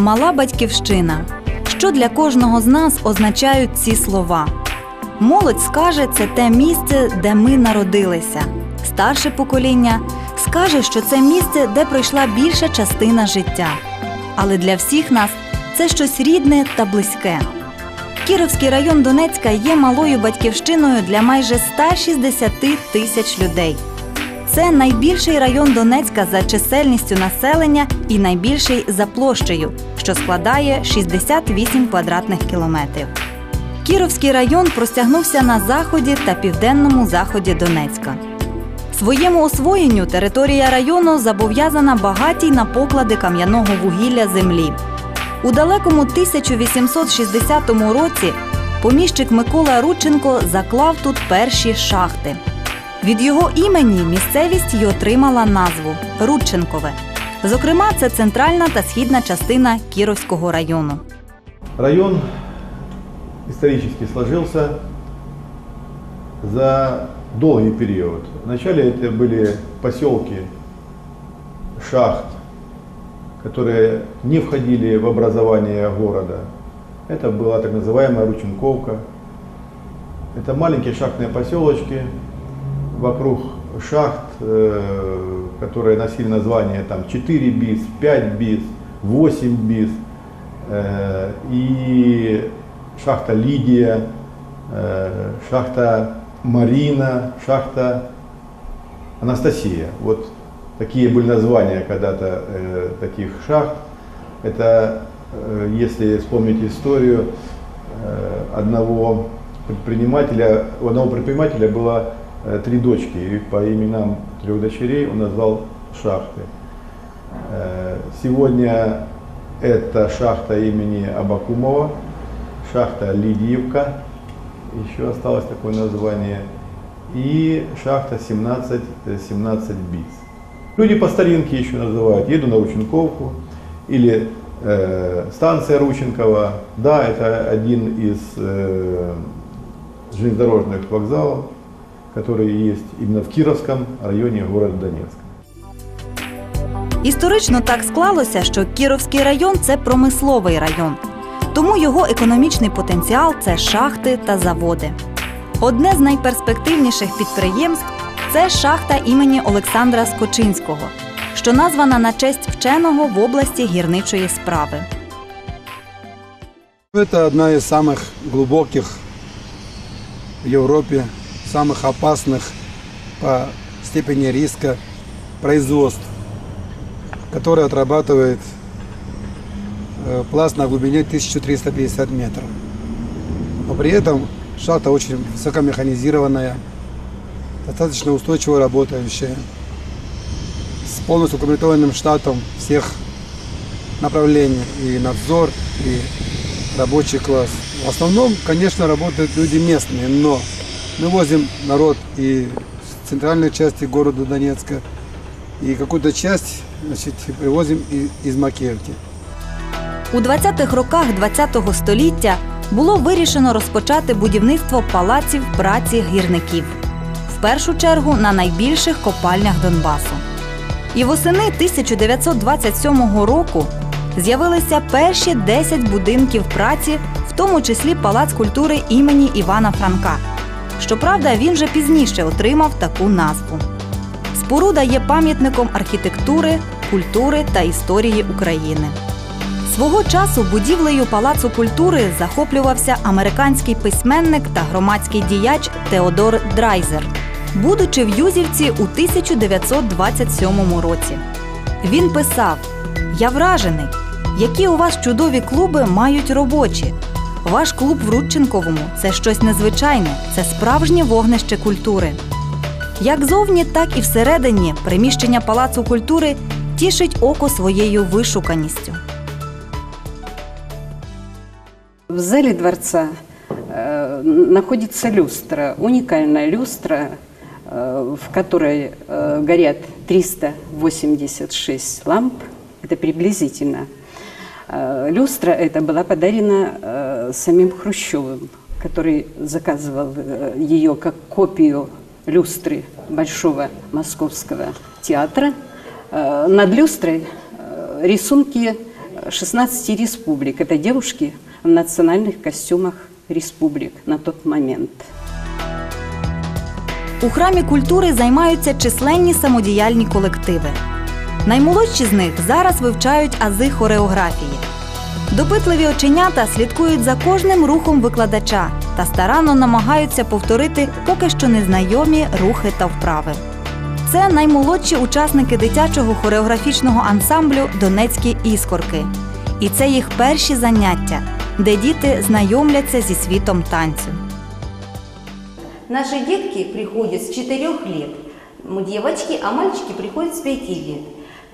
Мала батьківщина. Що для кожного з нас означають ці слова? Молодь скаже, це те місце, де ми народилися. Старше покоління скаже, що це місце, де пройшла більша частина життя. Але для всіх нас це щось рідне та близьке. Кіровський район Донецька є малою батьківщиною для майже 160 тисяч людей. Це найбільший район Донецька за чисельністю населення і найбільший за площею, що складає 68 квадратних кілометрів. Кіровський район простягнувся на заході та південному заході Донецька. Своєму освоєнню територія району зобов'язана багатій на поклади кам'яного вугілля землі. У далекому 1860 році поміщик Микола Рудченко заклав тут перші шахти. Від його імені місцевість й отримала назву Рудченкове. Зокрема, це центральна та східна частина Кіровського району. Район исторически сложился за долгий период. Вначале это были поселки шахт, которые не входили в образование города. Это была так называемая Рученковка. Это маленькие шахтные поселочки вокруг шахт, э, которые носили название там 4 БИС, 5 БИС, 8 БИС. Э, И шахта Лидия, э, шахта Марина, шахта Анастасия. Вот такие были названия когда-то таких шахт. Это, если вспомнить историю одного предпринимателя, у одного предпринимателя было э, три дочки, и по именам трех дочерей он назвал шахты. Э, Сегодня это шахта имени Абакумова, шахта Лидиевка, еще осталось такое название, и шахта 17, э, 17 БИС. Люди по старинке еще называют, еду на Рученковку, или э, станция Рученкова, да, это один из э, железнодорожных вокзалов, которые есть именно в Кировском районе города Донецка. Історично так склалося, що Кіровський район це промисловий район, тому його економічний потенціал це шахти та заводи. Одне з найперспективніших підприємств це шахта імені Олександра Скочинського, що названа на честь вченого в області гірничої справи. Это одна из самых глубоких в Европе, самых опасных по степени риска производств, которая отрабатывает э, пласт на глубине 1350 метров. Но при этом шахта очень высокомеханизированная, достаточно устойчиво работающая, с полностью укомплектованным штатом всех направлений, и надзор, и рабочий класс. В основном, конечно, работают люди местные, но мы возим народ и с центральной части города Донецка, и какую-то часть значит, привозим из Макеевки. У 20-х роках ХХ століття було вирішено розпочати будівництво палаців праці гірників. В першу чергу на найбільших копальнях Донбасу. І восени 1927 року з'явилися перші 10 будинків праці, в тому числі Палац культури імені Івана Франка. Щоправда, він вже пізніше отримав таку назву. Споруда є пам'ятником архітектури, культури та історії України. Свого часу будівлею Палацу культури захоплювався американський письменник та громадський діяч Теодор Драйзер, будучи в Юзівці у 1927 році. Він писав: Я вражений, які у вас чудові клуби мають робочі. Ваш клуб в Рудченковому це щось незвичайне, це справжнє вогнище культури. Як зовні, так і всередині приміщення Палацу культури тішить око своєю вишуканістю. В зале дворца э, находится люстра, уникальная люстра, э, в которой э, горят 386 ламп. Это приблизительно. Э, люстра эта была подарена э, самим Хрущевым, который заказывал э, ее как копию люстры Большого Московского театра. Э, над люстрой э, рисунки 16 республик. Это девушки в национальных костюмах республик на тот момент. У храмі культури займаються численні самодіяльні колективи. Наймолодші з них зараз вивчають ази хореографії. Допитливі оченята слідкують за кожним рухом викладача та старанно намагаються повторити поки що незнайомі рухи та вправи. Це наймолодші учасники дитячого хореографічного ансамблю Донецькі іскорки. І це їх перші заняття, де діти знайомляться зі світом танцю. Наши детки приходят с 4 лет, М, девочки, а мальчики приходят с 5 лет.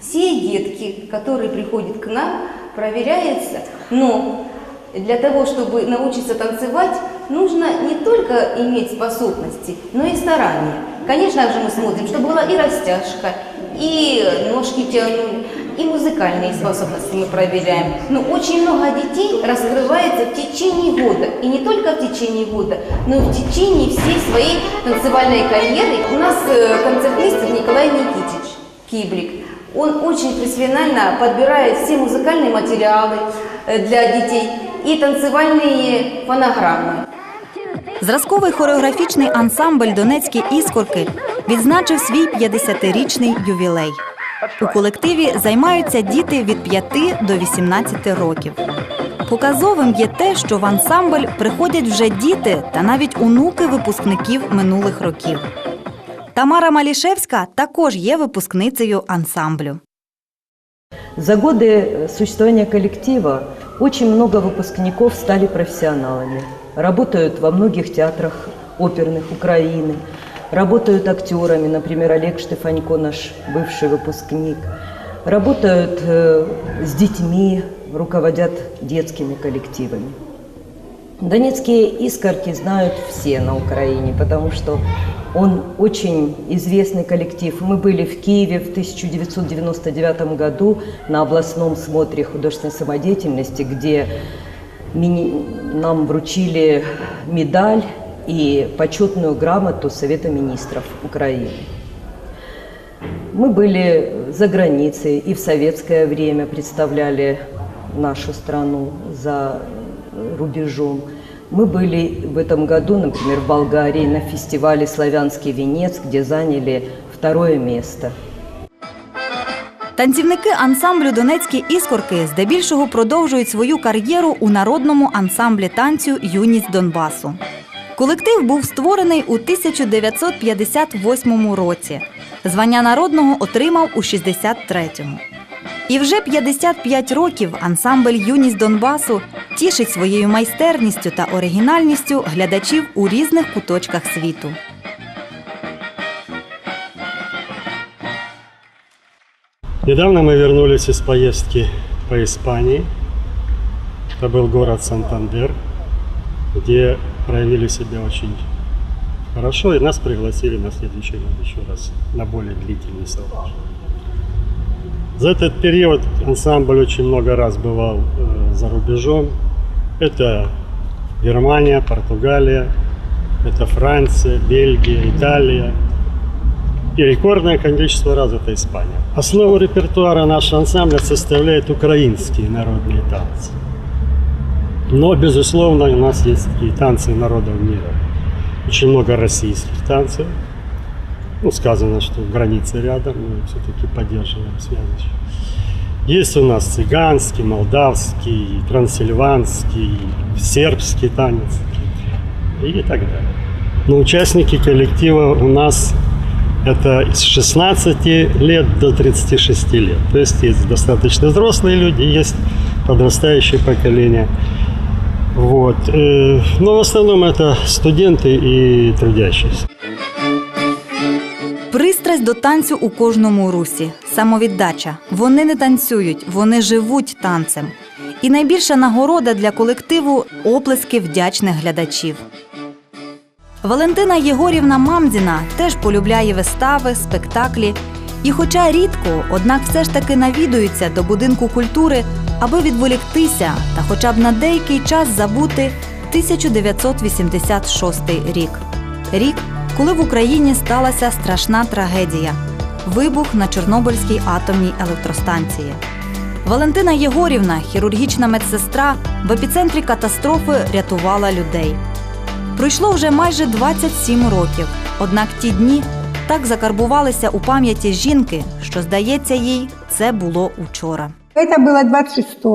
Все детки, которые приходят к нам, проверяются, но для того, чтобы научиться танцевать, нужно не только иметь способности, но и старания. Конечно же, мы смотрим, чтобы была и растяжка, и ножки тянули, и музыкальные способности мы проверяем. Но очень много детей раскрывается в течение года. И не только в течение года, но и в течение всей своей танцевальной карьеры. У нас э, концертмейстер Николай Никитич Киблик. Он очень профессионально подбирает все музыкальные материалы э, для детей и танцевальные фонограммы. Зразковий хореографічний ансамбль Донецькі іскорки відзначив свій 50-річний ювілей. У колективі займаються діти від 5 до 18 років. Показовим є те, що в ансамбль приходять вже діти та навіть онуки випускників минулих років. Тамара Малішевська також є випускницею ансамблю. За годы э, существования коллектива очень много выпускников стали профессионалами. Работают во многих театрах оперных Украины, работают актерами, например, Олег Штефанько, наш бывший выпускник. Работают э, с детьми, руководят детскими коллективами. Донецкие искорки знают все на Украине, потому что он очень известный коллектив. Мы были в Киеве в 1999 году на областном смотре художественной самодеятельности, где нам вручили медаль и почетную грамоту Совета министров Украины. Мы были за границей и в советское время представляли нашу страну за рубежом. Мы были в этом году, например, в Болгарии на фестивале «Славянский венец», где заняли второе место. Танцівники ансамблю Донецькі іскорки здебільшого продовжують свою кар'єру у народному ансамблі танцю Юність Донбасу. Колектив був створений у 1958 році. Звання народного отримав у 63-му. І вже 55 років ансамбль Юність Донбасу тішить своєю майстерністю та оригінальністю глядачів у різних куточках світу. Недавно мы вернулись из поездки по Испании. Это был город Сантандер, где проявили себя очень хорошо, и нас пригласили на следующий год еще раз на более длительный срок. За этот период ансамбль очень много раз бывал э, за рубежом. Это Германия, Португалия, это Франция, Бельгия, Италия, и рекордное количество раз это Испания. Основу репертуара нашего ансамбля составляют украинские народные танцы. Но, безусловно, у нас есть и танцы народов мира. Очень много российских танцев. Ну, сказано, что границы рядом, мы все-таки поддерживаем связь. Есть у нас цыганский, молдавский, трансильванский, сербский танец и так далее. Но участники коллектива у нас это с 16 лет до 36 лет. То есть есть достаточно взрослые люди, есть подрастающее поколение. Вот. Э, Но в основном это студенты и трудящиеся. Пристрасть до танцю у кожному русі, самовіддача. Вони не танцюють, вони живуть танцем. І найбільша нагорода для колективу оплески вдячних глядачів. Валентина Єгорівна Мамдіна теж полюбляє вистави, спектаклі. І, хоча рідко, однак все ж таки навідується до будинку культури, аби відволіктися та хоча б на деякий час забути 1986 рік. Рік, коли в Україні сталася страшна трагедія вибух на Чорнобильській атомній електростанції. Валентина Єгорівна, хірургічна медсестра, в епіцентрі катастрофи рятувала людей. Пройшло вже майже 27 років. Однак ті дні так закарбувалися у пам'яті жінки, що, здається їй, це було учора. Это было 26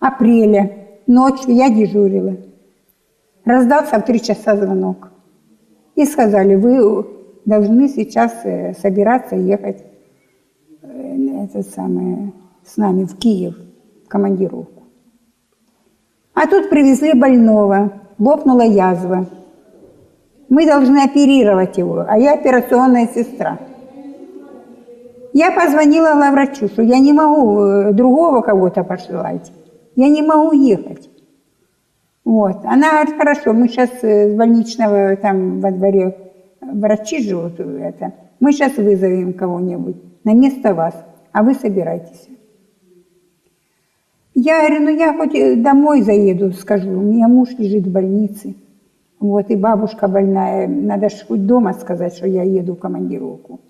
апреля. Ночью я дежурила. Раздался в три часа звонок. И сказали, вы должны сейчас э, собираться ехать э, на это самое, с нами в Киев, в командировку. А тут привезли больного, лопнула язва. Мы должны оперировать его, а я операционная сестра. Я позвонила главврачу, что я не могу э, другого кого-то посылать. Я не могу ехать. Вот. Она говорит, хорошо, мы сейчас с больничного там во дворе врачи живут, э, это, мы сейчас вызовем кого-нибудь на место вас, а вы собирайтесь. Я говорю, ну я хоть э, домой заеду, скажу, у меня муж лежит в больнице, вот, и бабушка больная, надо же хоть дома сказать, что я еду в командировку.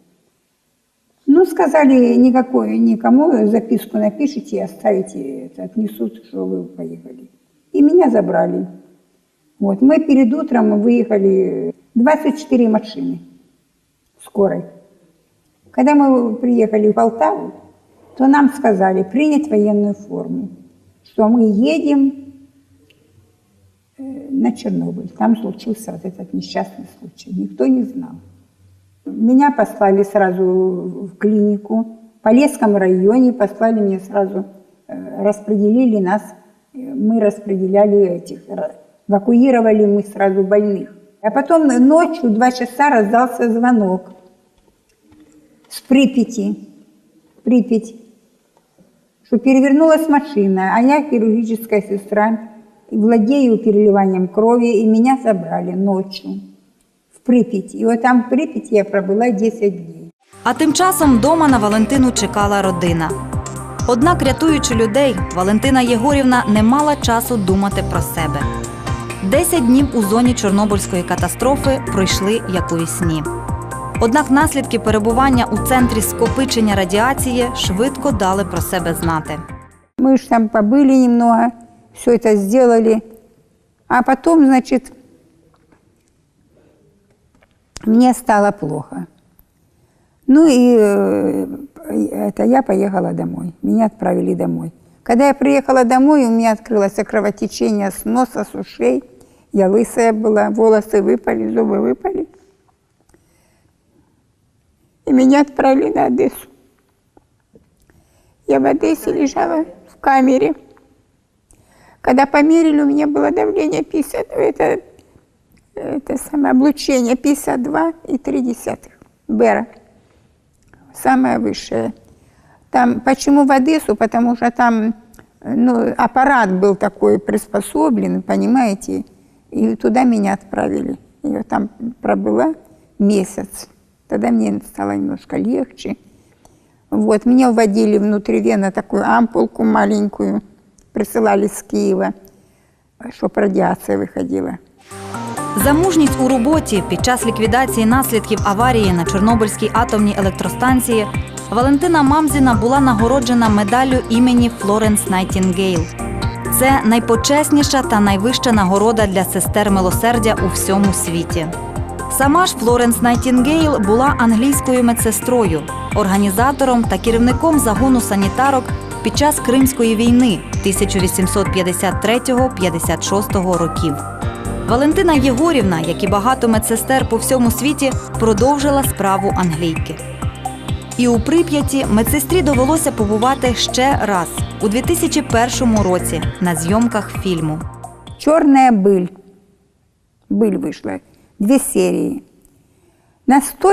Ну, сказали, никакой, никому записку напишите и оставите, это, отнесут, что вы поехали. И меня забрали. Вот, мы перед утром выехали 24 машины скорой. Когда мы приехали в Полтаву, то нам сказали принять военную форму, что мы едем э, на Чернобыль. Там случился вот этот несчастный случай. Никто не знал. Меня послали сразу в клинику. В Полесском районе послали мне сразу, э, распределили нас, э, мы распределяли этих, эвакуировали мы сразу больных. А потом ночью, два часа, раздался звонок с Припяти, Припять, что перевернулась машина, а я хирургическая сестра, и владею переливанием крови, и меня забрали ночью в Припять. И вот там в Припяти я пробыла 10 дней. А тим часом вдома на Валентину чекала родина. Однак, рятуючи людей, Валентина Єгорівна не мала часу думати про себе. Десять днів у зоні Чорнобильської катастрофи пройшли як у вісні. Однак наслідки перебування у центрі скопичення радіації швидко дали про себе знати. Мы же там побыли немного, все это сделали. А потом, значит, мне стало плохо. Ну и э, это я поехала домой. Меня отправили домой. Когда я приехала домой, у меня открылось кровотечение с носа, с ушей. Я лысая была, волосы выпали, зубы выпали. И меня отправили на Одессу. Я в Одессе лежала в камере. Когда померили, у меня было давление 50, это, это самое облучение 52,3 Бера. Самое высшее. Там, почему в Одессу? Потому что там ну, аппарат был такой приспособлен, понимаете, и туда меня отправили. Я там пробыла месяц. Тогда мне стало немножко легче. Вот, меня вводили внутривенно такую ампулку маленькую, присылали с Киева, чтобы радиация выходила. За мужність у роботі під час ліквідації наслідків аварії на Чорнобильській атомній електростанції Валентина Мамзіна була нагороджена медаллю імені Флоренс Найтінгейл. Це найпочесніша та найвища нагорода для сестер милосердя у всьому світі. Сама ж Флоренс Найтінгейл була англійською медсестрою, організатором та керівником загону санітарок під час Кримської війни 1853-56 років. Валентина Єгорівна, як і багато медсестер по всьому світі, продовжила справу англійки. І у Прип'яті медсестрі довелося побувати ще раз у 2001 році на зйомках фільму. Черная быль. Быль вышла. Две серии. Настолько